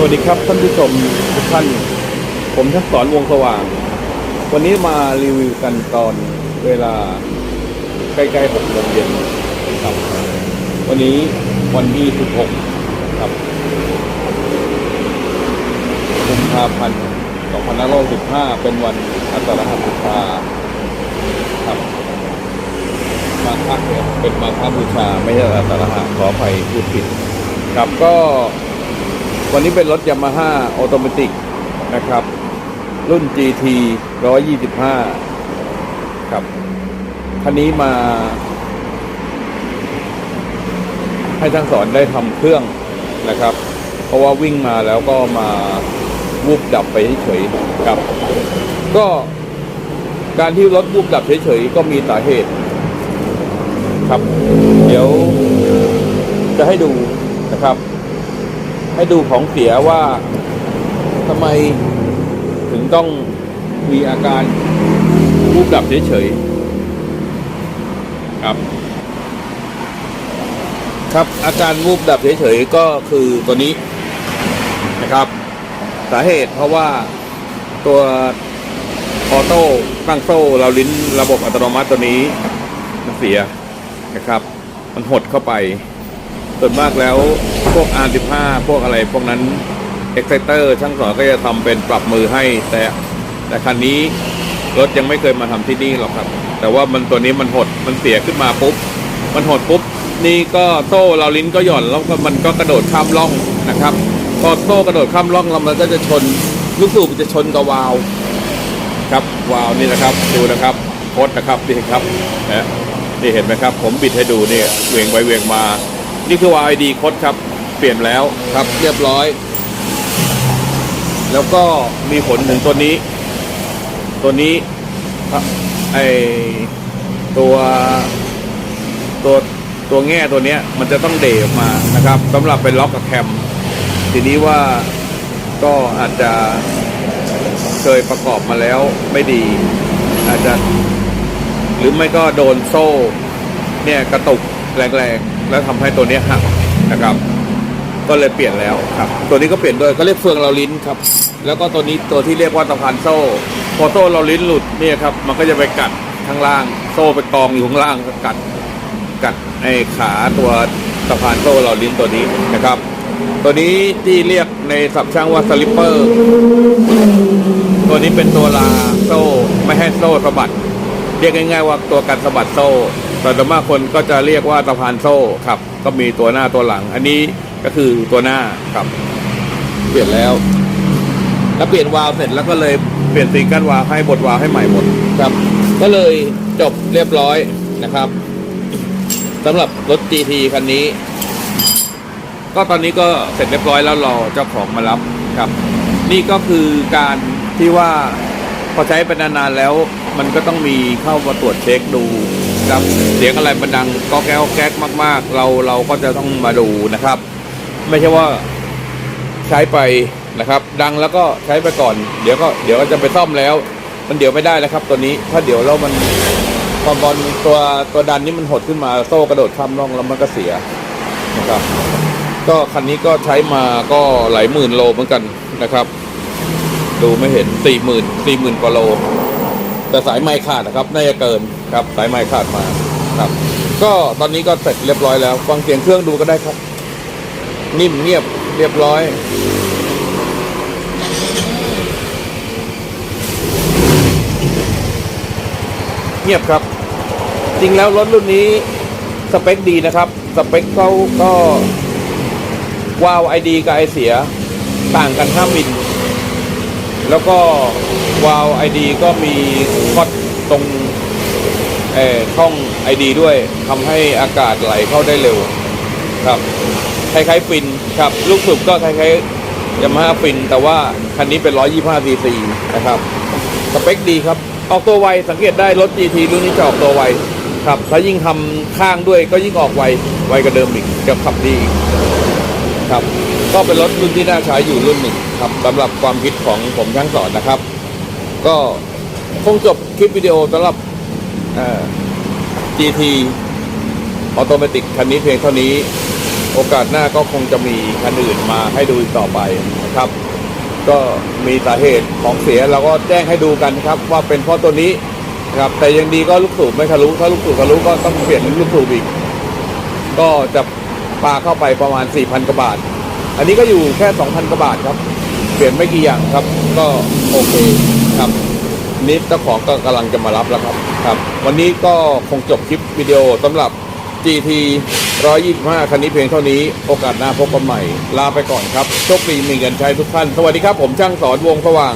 สวัสดีครับท่านผู้ชมทุกท่าน ผมทักษรวงสว่าง วันนี้มารีวิวกันตอนเวลาใกล้ๆหกโมงเย็นครับ วันนี้วันที่16ครับกุมภาพันธ์2515เป็นวันอัตรหัสบูชาครับมาคักเนี่ยเป็นมาคับูชา ไม่ใช่อัตรหัสขออภัยพูดผิด ครับก็ วันนี้เป็นรถยามาฮ่าออโตเมติกนะครับ รุ่น GT 125 ครับ คันนี้มา ให้ทั้งสอนได้ทำเครื่องนะครับ เพราะว่าวิ่งมาแล้วก็มาวูบดับไปเฉยๆครับ ก็การที่รถวูบดับเฉยๆก็มีสาเหตุ ครับ เดี๋ยวจะให้ดูนะครับ ให้ดูของเสียว่าทำไมถึงต้องมีอาการวูบดับเฉยๆครับ ครับอาการวูบดับเฉยๆก็คือตัวนี้นะครับ สาเหตุเพราะว่าตัวออโต้ตั้งโซ่เราลิ้นระบบอัตโนมัติตัวนี้มันเสียนะครับ มันหดเข้าไปส่วนมากแล้ว วก R15 พวกอะไรพวกนั้น Exciter ช่างสอนก็จะทำเป็นปรับมือให้ แต่แต่คันนี้รถยังไม่เคยมาทำที่นี่หรอกครับ แต่ว่ามันตัวนี้มันหดมันเสียขึ้นมาปุ๊บ มันหดปุ๊บ นี่ก็โซ่เราลิ้นก็หย่อนแล้วก็มันก็กระโดดข้ามร่องนะครับ พอโซ่กระโดดข้ามร่องแล้วมันก็จะชนลูกสูบจะชนกับวาล์วครับวาล์วนี่นะครับดูนะครับโคดนะครับนี่ครับนะนี่เห็นไหมครับ ผมบิดให้ดูเนี่ยเวียงไปเวียงมา นี่คือ YD โคดครับ เปลี่ยนแล้วครับเรียบร้อย แล้วก็มีผลถึงตัวนี้ ตัวนี้ครับไอตัวตัวตัวแง่ตัวเนี้ยมันจะต้องเดออกมานะครับสำหรับเป็นล็อกกับแคม ทีนี้ว่าก็อาจจะเคยประกอบมาแล้วไม่ดี อาจจะ หรือไม่ก็โดนโซ่ เนี่ยกระตุกแรงๆ แล้วทำให้ตัวเนี้ยหักนะครับ ก็เลยเปลี่ยนแล้วครับ ตัวนี้ก็เปลี่ยนด้วยก็เรียกเฟืองเราลิ้นครับ แล้วก็ตัวนี้ตัวที่เรียกว่าตะพานโซ่ พอโซ่เราลิ้นหลุดเนี่ยครับ มันก็จะไปกัดข้างล่าง โซ่ไปกองอยู่ข้างล่างกัดกัดไอ้ขาตัวสะพานโซ่เราลิ้นตัวนี้นะครับ ตัวนี้ที่เรียกในสับช่างว่าสลิปเปอร์ตัวนี้เป็นตัวลาโซ่ไม่ให้โซ่สะบัด เรียกง่าย ๆ ว่าตัวกันสะบัดโซ่แต่ส่วนมากคนก็จะเรียกว่าสะพานโซ่ครับ ก็มีตัวหน้าตัวหลัง อันนี้ ก็คือตัวหน้าครับ เปลี่ยนแล้ว แล้วเปลี่ยนวาล์วเสร็จแล้วก็เลยเปลี่ยนสีกั้นวาล์วให้บดวาล์วให้ใหม่หมดครับ ก็เลยจบเรียบร้อยนะครับสำหรับรถ GT คันนี้ ก็ตอนนี้ก็เสร็จเรียบร้อยแล้วรอเจ้าของมารับครับ นี่ก็คือการที่ว่าพอใช้ไปนานๆแล้ว มันก็ต้องมีเข้ามาตรวจเช็คดูครับเสียงอะไรมันดังก็แก้วแก๊กมาก ๆ เราเราก็จะต้องมาดูนะครับ ไม่ใช่ว่าใช้ไปนะครับ ดังแล้วก็ใช้ไปก่อน เดี๋ยวก็เดี๋ยวก็จะไปซ่อมแล้ว มันเดี๋ยวไม่ได้แล้วครับ ตัวนี้ถ้าเดี๋ยวแล้วมันพอบอลตัวตัวดันนี่มันหดขึ้นมาโซ่กระโดดข้ามร่องแล้วมันก็เสียนะครับ ก็คันนี้ก็ใช้มาก็หลายหมื่นโลเหมือนกันนะครับ ดูไม่เห็นสี่หมื่นสี่หมื่นกว่าโล แต่สายไม้ขาดนะครับน่าจะเกินครับ สายไม้ขาดมาครับ ก็ตอนนี้ก็เสร็จเรียบร้อยแล้วฟังเสียงเครื่องดูก็ได้ครับ นิ่มเงียบเรียบร้อย เงียบครับ จริงแล้วรถรุ่นนี้ สเปคดีนะครับ สเปคเขาก็วาวไอดีกับไอเสีย ต่างกัน5มิล แล้วก็วาวไอดีก็มีคอดตรงช่องไอดีด้วยทำให้อากาศไหลเข้าได้เร็วครับ คล้ายๆฟินครับ ลูกสูบก็คล้ายๆยามาฮ่าฟิน แต่ว่าคันนี้เป็น 125ซีซีนะครับสเปคดีครับ ออกตัวไวสังเกตได้รถ GT รุ่นนี้จะออกตัวไวครับถ้ายิ่งทำข้างด้วยก็ยิ่งออกไวไวกว่าเดิมอีกจะขับดีอีกครับ ก็เป็นรถรุ่นที่น่าใช้อยู่รุ่นหนึ่งครับสำหรับความคิดของผมช่างสอนนะครับ ก็คงจบคลิปวิดีโอสำหรับ GT ออโตเมติกคันนี้เพียงเท่านี้ โอกาสหน้าก็คงจะมีคันอื่นมาให้ดูอีกต่อไปนะครับ ก็มีสาเหตุของเสียเราก็แจ้งให้ดูกันครับว่าเป็นเพราะตัวนี้นะครับแต่ยังดีก็ลูกสูบไม่ทะลุถ้าลูกสูบทะลุก็ต้องเปลี่ยนลูกสูบอีก ก็จะปาเข้าไปประมาณ 4,000กว่าบาท อันนี้ก็อยู่แค่ 2,000กว่าบาทครับ เปลี่ยนไม่กี่อย่างครับ ก็โอเคครับนี่เจ้าของก็กำลังจะมารับแล้วครับครับ วันนี้ก็คงจบคลิปวิดีโอสำหรับ GT 125 คันนี้เพียงเท่านี้ โอกาสหน้าพบกันใหม่ ลาไปก่อนครับ โชคดีมีเงินใช้ทุกท่าน สวัสดีครับ ผมช่างสอนวงสว่าง